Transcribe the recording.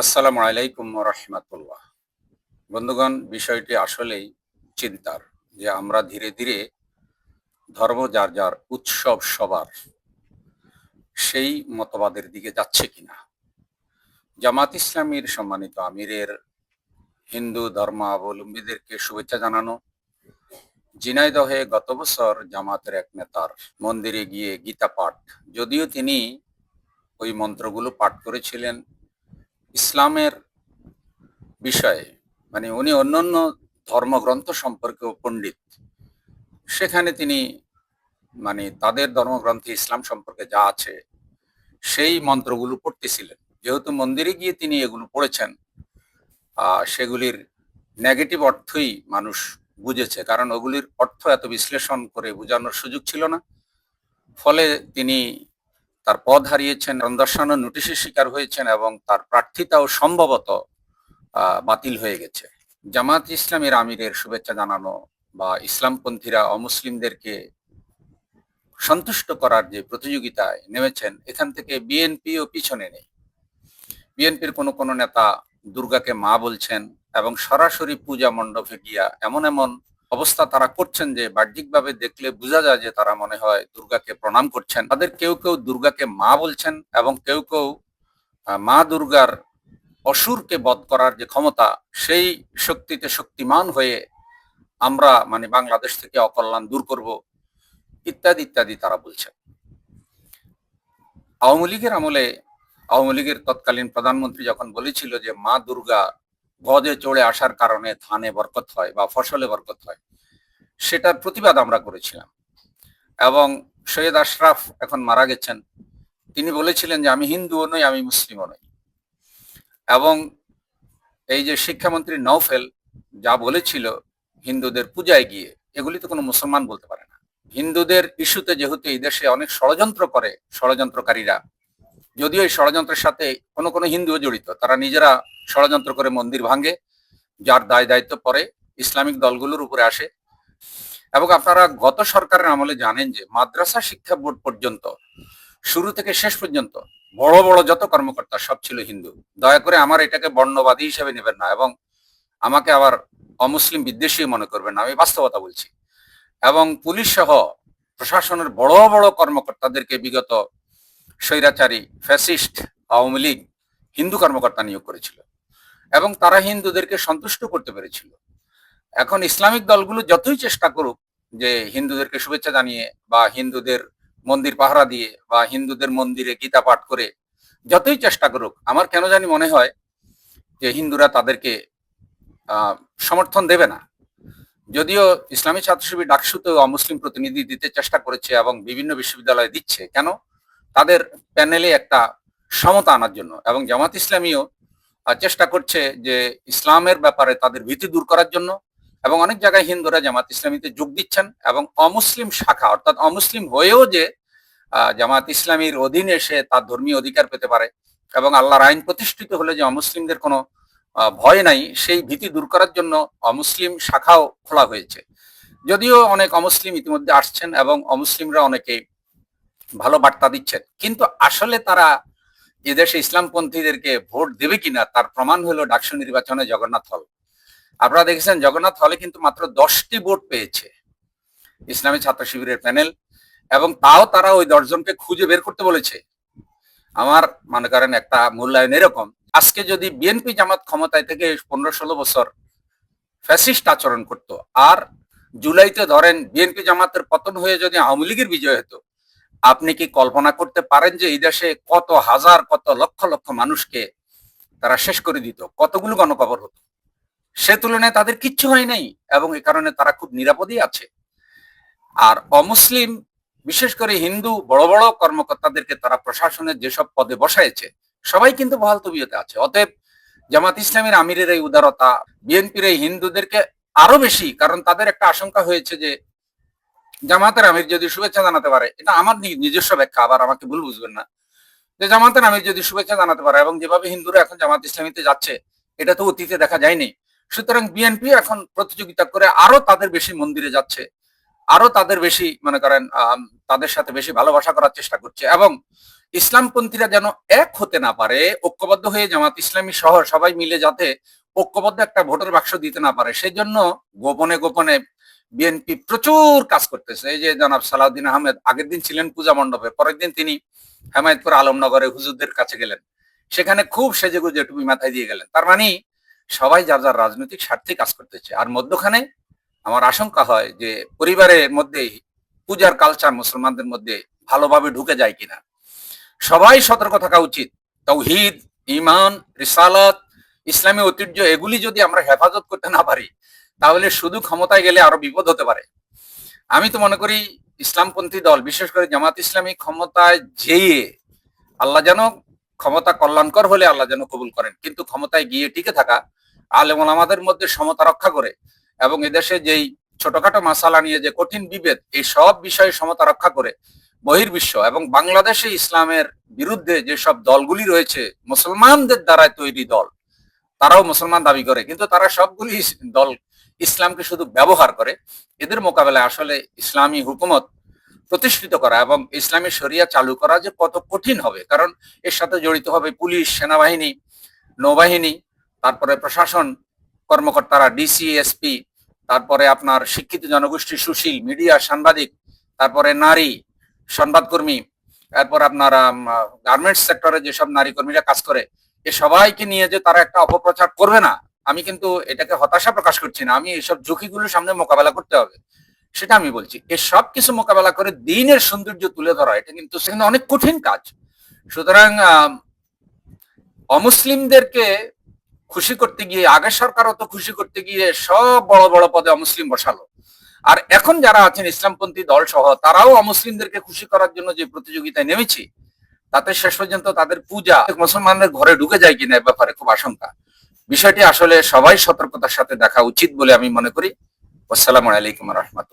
আসসালামু আলাইকুম রহমতুল্লাহ। বন্ধুগণ, বিষয়টি আসলেই চিন্তার যে আমরা ধীরে ধীরে ধর্ম যার যার উৎসব সবার সেই মতবাদের দিকে যাচ্ছে কিনা। জামাত ইসলামীর সম্মানিত আমিরের হিন্দু ধর্মাবলম্বীদেরকে শুভেচ্ছা জানানো, ঝিনাইদহে গত বছর জামাতের এক নেতার মন্দিরে গিয়ে গীতা পাঠ, যদিও তিনি ওই মন্ত্রগুলো পাঠ করেছিলেন ইসলামের বিষয়ে মানে উনি অন্যান্য ধর্মগ্রন্থ সম্পর্কেও পণ্ডিত। সেখানে তিনি মানে তাদের ধর্মগ্রন্থে ইসলাম সম্পর্কে যা আছে, সেই মন্ত্রগুলো পড়তেছিলেন। যেহেতু মন্দিরে গিয়ে তিনি এগুলো পড়েছেন সেগুলির নেগেটিভ অর্থই মানুষ বুঝেছে, কারণ ওগুলির অর্থ এত বিশ্লেষণ করে বোঝানোর সুযোগ ছিল না। ফলে তিনি তার পদ হারিয়েছেন দর্শানো নোটিশের শিকার হয়েছেন এবং তার প্রার্থিতাও সম্ভবত বাতিল হয়ে গেছে। জামাত ইসলামের আমিরের শুভেচ্ছা জানানো বা ইসলামপন্থীরা অমুসলিমদেরকে সন্তুষ্ট করার যে প্রতিযোগিতায় নেমেছেন, এখান থেকে বিএনপিও পিছনে নেই। বিএনপির কোনো কোনো নেতা দুর্গাকে মা বলছেন এবং সরাসরি পূজা মণ্ডপে গিয়া এমন এমন অবস্থা তারা করছেন যে বাহ্যিকভাবে দেখলে বোঝা যায় যে তারা মনে হয় দুর্গাকে প্রণাম করছেন। তাদের কেউ কেউ দুর্গাকে মা বলছেন এবং কেউ কেউ মা দুর্গার অসুরকে বধ করার যে ক্ষমতা, সেই শক্তিতে শক্তিমান হয়ে আমরা মানে বাংলাদেশ থেকে অকল্যাণ দূর করব, ইত্যাদি ইত্যাদি তারা বলছেন। আওয়ামী লীগের আমলে, আওয়ামী লীগের তৎকালীন প্রধানমন্ত্রী যখন বলেছিল যে মা দুর্গা গজে চড়ে আসার কারণে ধানে বরকত হয় বা ফসলে বরকত হয়, সেটার প্রতিবাদ আমরা করেছিলাম। এবং সৈয়দ আশরাফ এখন মারা গেছেন, তিনি বলেছিলেন যে, আমি হিন্দুও নই, আমি মুসলিমও নই। এবং এই যে শিক্ষামন্ত্রী নৌফেল যা বলেছিল, হিন্দুদের পূজায় গিয়ে, এগুলি তো কোনো মুসলমান বলতে পারে না। হিন্দুদের ইস্যুতে যেহেতু এই দেশে অনেক ষড়যন্ত্র করে, ষড়যন্ত্রকারীরা যদিও এই ষড়যন্ত্রের সাথে কোনো কোনো হিন্দুও জড়িত, তারা নিজেরা ষড়যন্ত্র করে মন্দির ভাঙে, যার দায় দায়িত্ব পরে ইসলামিক দলগুলোর উপরে আসে। এবং আপনারা গত সরকারের আমলে জানেন যে মাদ্রাসা শিক্ষা বোর্ড পর্যন্ত, শুরু থেকে শেষ পর্যন্ত বড় বড় যত কর্মকর্তা সব ছিল হিন্দু। দয়া করে আমার এটাকে বর্ণবাদী হিসেবে নেবেন না এবং আমাকে আবার অমুসলিম বিদ্বেষী মনে করবেন না, আমি বাস্তবতা বলছি। এবং পুলিশ সহ প্রশাসনের বড় বড় কর্মকর্তাদেরকে বিগত স্বৈরাচারী, ফ্যাসিস্ট, আওয়ামী লীগ, হিন্দু কর্মকর্তা নিয়োগ করেছিল এবং তারা হিন্দুদেরকে সন্তুষ্ট করতে পেরেছিল। এখন ইসলামিক দলগুলো যতই চেষ্টা করুক যে হিন্দুদেরকে শুভেচ্ছা জানিয়ে বা হিন্দুদের মন্দির পাহারা দিয়ে বা হিন্দুদের মন্দিরে গীতা পাঠ করে যতই চেষ্টা করুক, আমার কেন জানি মনে হয় যে হিন্দুরা তাদেরকে সমর্থন দেবে না। যদিও ইসলামী ছাত্র শিবির ডাকসুতে অমুসলিম প্রতিনিধি দিতে চেষ্টা করেছে এবং বিভিন্ন বিশ্ববিদ্যালয়ে দিচ্ছে, কেন? তাদের প্যানেলে একটা সমতা আনার জন্য। এবং জামাত ইসলামীও চেষ্টা করছে যে ইসলামের ব্যাপারে তাদের ভীতি দূর করার জন্য। এবং অনেক জায়গায় হিন্দুরা জামাত ইসলামীতে যোগ দিচ্ছেন এবং অমুসলিম শাখা, অর্থাৎ অমুসলিম হয়েও যে জামাত ইসলামীর অধীনে সে তার ধর্মীয় অধিকার পেতে পারে এবং আল্লাহর আইন প্রতিষ্ঠিত হলে যে অমুসলিমদের কোনো ভয় নাই, সেই ভীতি দূর করার জন্য অমুসলিম শাখাও খোলা হয়েছে। যদিও অনেক অমুসলিম ইতিমধ্যে আসছেন এবং অমুসলিমরা অনেকে ভালো বার্তা দিচ্ছেন। কিন্তু আসলে তারা এদেশে ইসলামপন্থীদেরকে ভোট দেবে কিনা, তার প্রমাণ হলো ডাকসু নির্বাচনে জগন্নাথ হল। আপনারা দেখেছেন জগন্নাথ হলে কিন্তু মাত্র দশটি ভোট পেয়েছে ইসলামী ছাত্র শিবিরের প্যানেল এবং তাও তারা ওই দশজনকে খুঁজে বের করতে বলেছে। আমার মনে করেন একটা মূল্যায়ন এরকম, আজকে যদি বিএনপি জামাত ক্ষমতায় থেকে পনেরো ষোলো বছর ফ্যাসিস্ট আচরণ করত, আর জুলাইতে ধরেন বিএনপি জামাতের পতন হয়ে যদি আওয়ামী লীগের বিজয় হতো আপনি কি কল্পনা করতে পারেন যে এই দেশে কত হাজার, কত লক্ষ লক্ষ মানুষকে তারা শেষ করে দিত? কতগুলো গণকবর হতো? সে তুলনায় তাদের কিচ্ছু হয় নাই এবং এ কারণে তারা খুব নিরাপদেই আছে। আর অমুসলিম, বিশেষ করে হিন্দু, বড় বড় কর্মকর্তাদেরকে তারা প্রশাসনের যেসব পদে বসাইছে, সবাই কিন্তু বহাল তবিয়তে আছে। অতএব জামাত ইসলামের আমিরের এই উদারতা, বিএনপির এই হিন্দুদেরকে আরও বেশি, কারণ তাদের একটা আশঙ্কা হয়েছে যে জামাতের আমির যদি শুভেচ্ছা জানাতে পারে, এটা আমার নিজস্ব ব্যাখ্যা, আবার আমাকে ভুল বুঝবেন না। যে জামাতের আমির যদি শুভেচ্ছা জানাতে পারে এবং যেভাবে হিন্দুরা এখন জামাত ইসলামীতে যাচ্ছে, এটা তো অতীতে দেখা যায়নি। সুতরাং বিএনপি এখন প্রতিযোগিতা করে আরও তাদের বেশি মন্দিরে যাচ্ছে, আরও তাদের বেশি, মনে করেন তাদের সাথে বেশি ভালোবাসা করার চেষ্টা করছে এবং ইসলামপন্থীরা যেন এক হতে না পারে, ঐক্যবদ্ধ হয়ে জামাত ইসলামী সহ সবাই মিলে যাতে ঐক্যবদ্ধ একটা ভোটের বাক্স দিতে না পারে সেই জন্য গোপনে গোপনে বিএনপি প্রচুর কাজ করতেছে। এই যে জনাব সালাউদ্দিন আহমেদ, আগের দিন ছিলেন পূজা মণ্ডপে, পরের দিন তিনি হেমায়তপুর আলমনগরে হুজুরদের কাছে গেলেন। সেখানে খুব সেজে গুজে টুপি মাথায় দিয়ে গেলেন। তার মানে সবাই যার যার রাজনৈতিক স্বার্থে কাজ করতেছে। আর মধ্যখানে আমার আশঙ্কা হয় যে পরিবারের মধ্যে পূজার কালচার মুসলমানদের মধ্যে ভালোভাবে ঢুকে যায় কিনা। সবাই সতর্ক থাকা উচিত। তৌহিদ ইমান রিসালত, ইসলামী ঐতিহ্য, এগুলি যদি আমরা হেফাজত করতে না পারি তাহলে শুধু ক্ষমতায় গেলে আরও বিপদ হতে পারে। আমি তো মনে করি ইসলামপন্থী দল, বিশেষ করে জামাত ইসলামী ক্ষমতায় যেয়ে আল্লাহ যেন ক্ষমতা কল্যাণকর হলে আল্লাহ যেন কবুল করেন। কিন্তু ক্ষমতায় গিয়ে টিকে থাকা আলেম আমাদের মধ্যে সমতা রক্ষা করে এবং এদেশে যেই ছোটখাটো মাসালা নিয়ে যে কঠিন বিভেদ, এই সব বিষয়ে সমতা রক্ষা করে বহির্বিশ্ব এবং বাংলাদেশে ইসলামের বিরুদ্ধে যেসব দলগুলি রয়েছে, মুসলমানদের দ্বারা তৈরি দল, তারাও মুসলমান দাবি করে। কিন্তু তারা সবগুলি দল ইসলামকে শুধু ব্যবহার করে, এদের মোকাবেলায় আসলে ইসলামী হুকুমত প্রতিষ্ঠিত করা এবং ইসলামী শরিয়া চালু করা যে কত কঠিন হবে। কারণ এর সাথে জড়িত হবে পুলিশ, সেনাবাহিনী, নৌবাহিনী, তারপরে প্রশাসন, কর্মকর্তারা, ডিসি, এসপি, তারপরে আপনার শিক্ষিত জনগোষ্ঠী, সুশীল, মিডিয়া, সাংবাদিক, তারপরে নারী, সংবাদকর্মী তারপর আপনার গার্মেন্টস সেক্টরে যেসব নারী কর্মীরা কাজ করে, এ সবাইকে নিয়ে যে তারা একটা অপপ্রচার করবে না আমি কিন্তু এটাকে হতাশা প্রকাশ করছি না। আমি এসব ঝুঁকিগুলোর সামনে মোকাবেলা করতে হবে। সেটা আমি বলছি, এ সব কিছু মোকাবেলা করে দিনের সৌন্দর্য তুলে ধরা, এটা কিন্তু সেখানে অনেক কঠিন কাজ। সুতরাং অমুসলিমদেরকে খুশি করতে গিয়ে, আগের সরকারও তো খুশি করতে গিয়ে সব বড় বড় পদে অমুসলিম বসালো। আর এখন যারা আছেন ইসলামপন্থী দল সহ তারাও অমুসলিমদেরকে খুশি করার জন্য যে প্রতিযোগিতায় নেমেছে, তাতে শেষ পর্যন্ত তাদের পূজা মুসলমানদের ঘরে ঢুকে যায় কিনা ব্যাপারে খুব আশঙ্কা। বিষয়টি আসলে সবাই সতর্কতার সাথে দেখা উচিত বলে আমি মনে করি। আসসালামু আলাইকুম রহমত